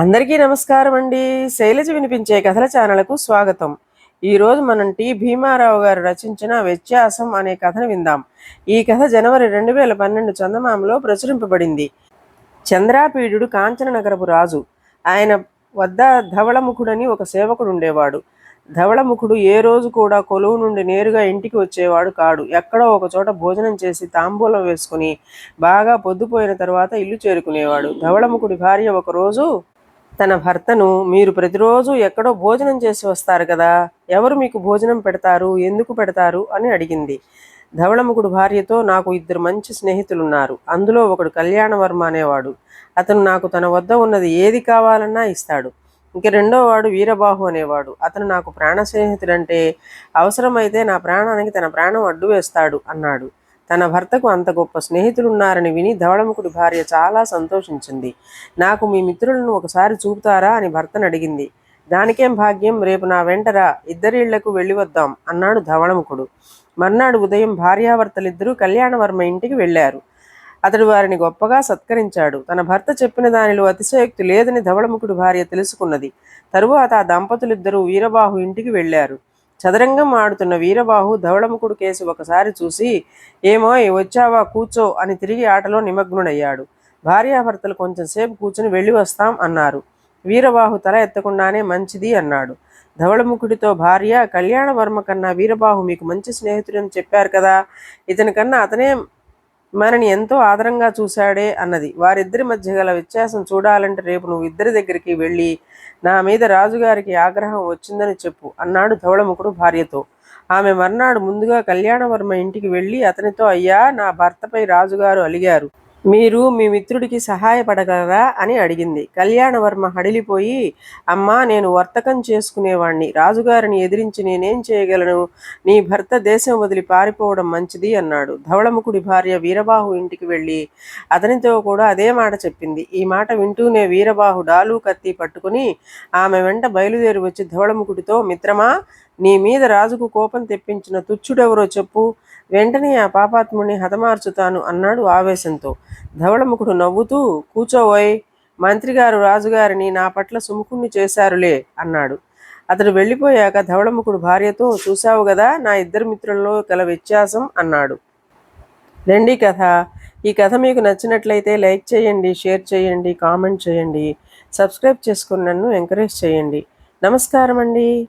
అందరికీ నమస్కారం అండి. శైలజ వినిపించే కథల ఛానల్కు స్వాగతం. ఈరోజు మనం టి. భీమారావు గారు రచించిన వ్యత్యాసం అనే కథను విందాం. ఈ కథ జనవరి రెండు వేల పన్నెండు చందమామలో ప్రచురింపబడింది. చంద్రాపీడుడు కాంచననగరపు రాజు. ఆయన వద్ద ధవళముఖుడని ఒక సేవకుడు ఉండేవాడు. ధవళముఖుడు ఏ రోజు కూడా కొలువు నుండి నేరుగా ఇంటికి వచ్చేవాడు కాడు. ఎక్కడో ఒక చోట భోజనం చేసి తాంబూలం వేసుకుని బాగా పొద్దుపోయిన తర్వాత ఇల్లు చేరుకునేవాడు. ధవళముఖుడి భార్య ఒకరోజు తన భర్తను మీరు ప్రతిరోజు ఎక్కడో భోజనం చేసి వస్తారు కదా ఎవరు మీకు భోజనం పెడతారు ఎందుకు పెడతారు అని అడిగింది. ధవళముఖుడు భార్యతో నాకు ఇద్దరు మంచి స్నేహితులున్నారు. అందులో ఒకడు కళ్యాణవర్మ అనేవాడు. అతను నాకు తన వద్ద ఉన్నది ఏది కావాలన్నా ఇస్తాడు. ఇంక రెండో వాడు వీరబాహు అనేవాడు. అతను నాకు ప్రాణ స్నేహితుడంటే అవసరమైతే నా ప్రాణానికి తన ప్రాణం అడ్డు వేస్తాడు అన్నాడు. తన భర్తకు అంత గొప్ప స్నేహితులున్నారని విని ధవళముఖుడి భార్య చాలా సంతోషించింది. నాకు మీ మిత్రులను ఒకసారి చూపుతారా అని భర్తను అడిగింది. దానికేం భాగ్యం? రేపు నా వెంటరా ఇద్దరిళ్ళకు వెళ్ళి వద్దాం అన్నాడు ధవళముఖుడు. మర్నాడు ఉదయం భార్యాభర్తలిద్దరూ కళ్యాణవర్మ ఇంటికి వెళ్ళారు. అతడు వారిని గొప్పగా సత్కరించాడు. తన భర్త చెప్పిన దానిలో అతిశయోక్తి లేదని ధవళముఖుడి భార్య తెలుసుకున్నది. తరువాత ఆ దంపతులిద్దరూ వీరబాహు ఇంటికి వెళ్ళారు. చదరంగం ఆడుతున్న వీరబాహు ధవళముఖుడు కేసి ఒకసారి చూసి ఏమో వచ్చావా కూర్చో అని తిరిగి ఆటలో నిమగ్నుడయ్యాడు. భార్యాభర్తలు కొంచెంసేపు కూర్చుని వెళ్ళి వస్తాం అన్నారు. వీరబాహు తల ఎత్తకుండానే మంచిది అన్నాడు. ధవళముఖుడితో భార్య కళ్యాణవర్మ కన్నా వీరబాహు మీకు మంచి స్నేహితుడని చెప్పారు కదా ఇతని కన్నా అతనే మనని ఎంతో ఆదరంగా చూశాడే అన్నది. వారిద్దరి మధ్య గల వ్యత్యాసం చూడాలంటే రేపు నువ్వు ఇద్దరి దగ్గరికి వెళ్ళి నా మీద రాజుగారికి ఆగ్రహం వచ్చిందని చెప్పు అన్నాడు ధవళముఖుడు భార్యతో. ఆమె మర్నాడు ముందుగా కళ్యాణవర్మ ఇంటికి వెళ్ళి అతనితో అయ్యా నా భర్తపై రాజుగారు అలిగారు. మీరు మీ మిత్రుడికి సహాయపడగలరా అని అడిగింది. కళ్యాణవర్మ హడిలిపోయి అమ్మా నేను వర్తకం చేసుకునేవాణ్ణి. రాజుగారిని ఎదిరించి నేనేం చేయగలను? నీ భర్త దేశం వదిలి పారిపోవడం మంచిది అన్నాడు. ధవళముఖుడి భార్య వీరబాహు ఇంటికి వెళ్ళి అతనితో కూడా అదే మాట చెప్పింది. ఈ మాట వింటూనే వీరబాహు డాలు కత్తి పట్టుకుని ఆమె వెంట బయలుదేరి వచ్చి ధవళముఖుడితో మిత్రమా నీ మీద రాజుకు కోపం తెప్పించిన తుచ్చుడెవరో చెప్పు. వెంటనే ఆ పాపాత్ముని హతమార్చుతాను అన్నాడు ఆవేశంతో. ధవళముఖుడు నవ్వుతూ కూచోవోయ్ మంత్రిగారు రాజుగారిని నా పట్ల సుముఖుణ్ణి చేశారులే అన్నాడు. అతడు వెళ్ళిపోయాక ధవళముఖుడు భార్యతో చూశావు కదా నా ఇద్దరు మిత్రుల్లో గల వ్యత్యాసం అన్నాడు. రెండీ కథ. ఈ కథ మీకు నచ్చినట్లయితే లైక్ చేయండి షేర్ చేయండి కామెంట్ చేయండి. సబ్స్క్రైబ్ చేసుకుని నన్ను ఎంకరేజ్ చేయండి. నమస్కారం అండి